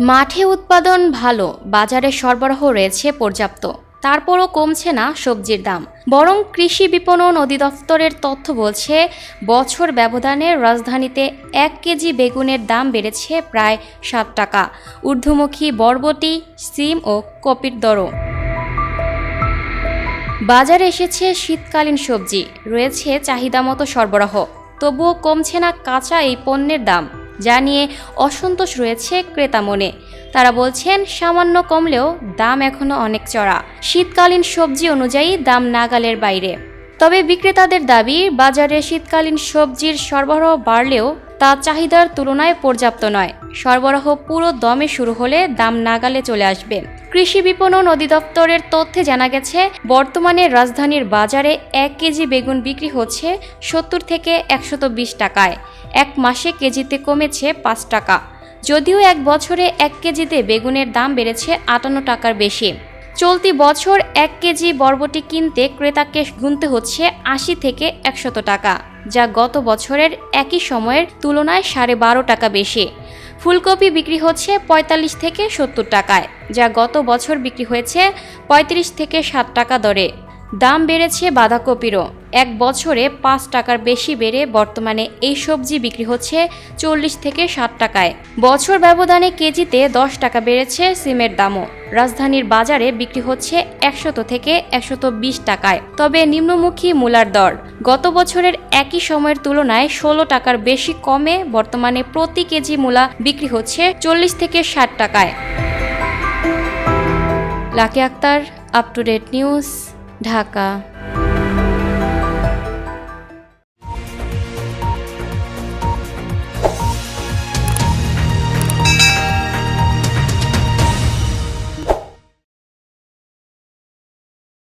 মাঠে উৎপাদন ভালো, বাজারে সরবরাহ রয়েছে পর্যাপ্ত। তারপরও কমছে না সবজির দাম। বরং কৃষি বিপণন অধিদপ্তরের তথ্য বলছে, বছর ব্যবধানে রাজধানীতে এক কেজি বেগুনের দাম বেড়েছে প্রায় সাত টাকা। ঊর্ধ্বমুখী বরবটি, সিম ও কপির দরও। বাজারে এসেছে শীতকালীন সবজি। রয়েছে চাহিদা মতো সরবরাহ। তবুও কমছে না কাঁচা এই পণ্যের দাম। যা নিয়ে অসন্তোষ রয়েছে ক্রেতা মনে। তারা বলছেন, সামান্য কমলেও দাম এখনও অনেক চড়া। শীতকালীন সবজি অনুযায়ী দাম নাগালের বাইরে। তবে বিক্রেতাদের দাবি, বাজারে শীতকালীন সবজির সরবরাহ বাড়লেও তা চাহিদার তুলনায় পর্যাপ্ত নয়। সরবরাহ পুরো দমে শুরু হলে দাম নাগালে চলে আসবে। কৃষি বিপণন অধিদপ্তরের তথ্যে জানা গেছে, বর্তমানে রাজধানীর বাজারে এক কেজি বেগুন বিক্রি হচ্ছে সত্তর থেকে একশত বিশ টাকায়। এক মাসে কেজিতে কমেছে পাঁচ টাকা। যদিও এক বছরে এক কেজিতে বেগুনের দাম বেড়েছে আটান্ন টাকার বেশি। চলতি বছর এক কেজি বরবটি কিনতে ক্রেতাকে গুনতে হচ্ছে আশি থেকে একশত টাকা, যা গত বছরের একই সময়ের তুলনায় সাড়ে বারো টাকা বেশি। ফুলকপি বিক্রি হচ্ছে পঁয়তাল্লিশ থেকে সত্তর টাকায়, যা গত বছর বিক্রি হয়েছে পঁয়ত্রিশ থেকে ষাট টাকা দরে। দাম বেড়েছে বাঁধাকপিরও। এক বছরে পাঁচ টাকার বেশি বেড়ে বর্তমানে এই সবজি বিক্রি হচ্ছে চল্লিশ থেকে ষাট টাকায়। বছর ব্যবধানে কেজিতে দশ টাকা বেড়েছে সিমের দামও। রাজধানীর বাজারে বিক্রি হচ্ছে একশত থেকে একশত বিশ টাকায়। তবে নিম্নমুখী মূলার দর। গত বছরের একই সময়ের তুলনায় ষোলো টাকার বেশি কমে বর্তমানে প্রতি কেজি মূলা বিক্রি হচ্ছে চল্লিশ থেকে ষাট টাকায়। Lucky Akter up to date news Dhaka.